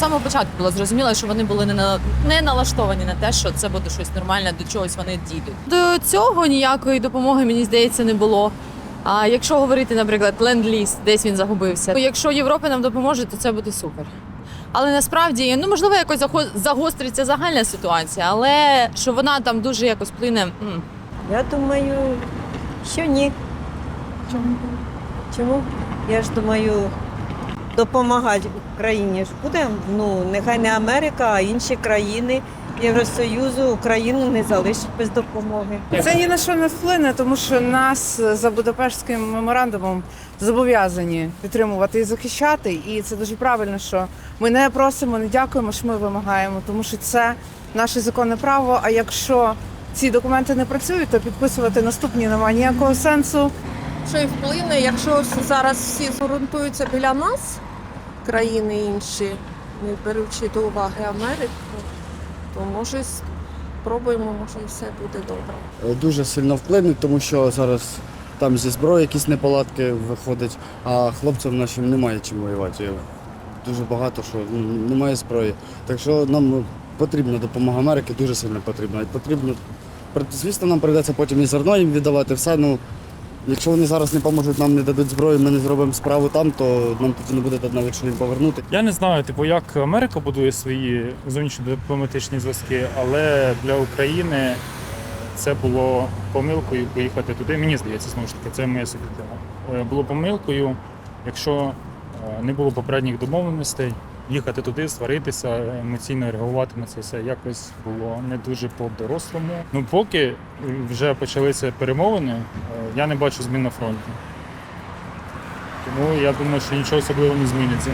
самого початку було зрозуміло, що вони були не на не налаштовані на те, що це буде щось нормальне, до чогось вони дійдуть. До цього ніякої допомоги мені здається не було. А якщо говорити, наприклад, ленд-ліз, десь він загубився. Якщо Європа нам допоможе, то це буде супер. Але насправді, ну можливо, якось заго- загостриться загальна ситуація, але що вона там дуже якось плине. м, Я думаю, що ні. Чому? Чому? Я ж думаю, допомагати Україні ж буде. Ну, нехай не Америка, а інші країни Євросоюзу Україну не залишить без допомоги. Це ні на що не вплине, тому що нас за Будапештським меморандумом зобов'язані підтримувати і захищати. І це дуже правильно, що ми не просимо, не дякуємо, що ми вимагаємо, тому що це наше законне право. А якщо ці документи не працюють, то підписувати наступні немає ніякого сенсу. Що й вплине, якщо зараз всі зорієнтуються біля нас, країни інші, не беручи до уваги Америку, то може спробуємо, може і все буде добре. дуже сильно вплине, тому що зараз там зі зброї якісь неполадки виходять, а хлопцям нашим немає чим воювати. Дуже багато що ну, немає зброї. Так що нам потрібна допомога Америки, дуже сильно потрібна. І потрібно, звісно, нам прийдеться потім і зерно їм віддавати все. Ну, якщо вони зараз не поможуть, нам не дадуть зброю, ми не зробимо справу там, то нам тоді не буде навіть що їм повернути. Я не знаю, типу, як Америка будує свої зовнішньо-дипломатичні зв'язки, але для України це було помилкою поїхати туди. Мені здається, знову ж таки, це моя суб'єктивна. Е, Було помилкою, якщо е, не було попередніх домовленостей, їхати туди, сваритися, емоційно реагувати на це все якось було не дуже по-дорослому. Ну, поки вже почалися перемовини, е, я не бачу змін на фронті. Тому я думаю, що нічого особливого не зміниться.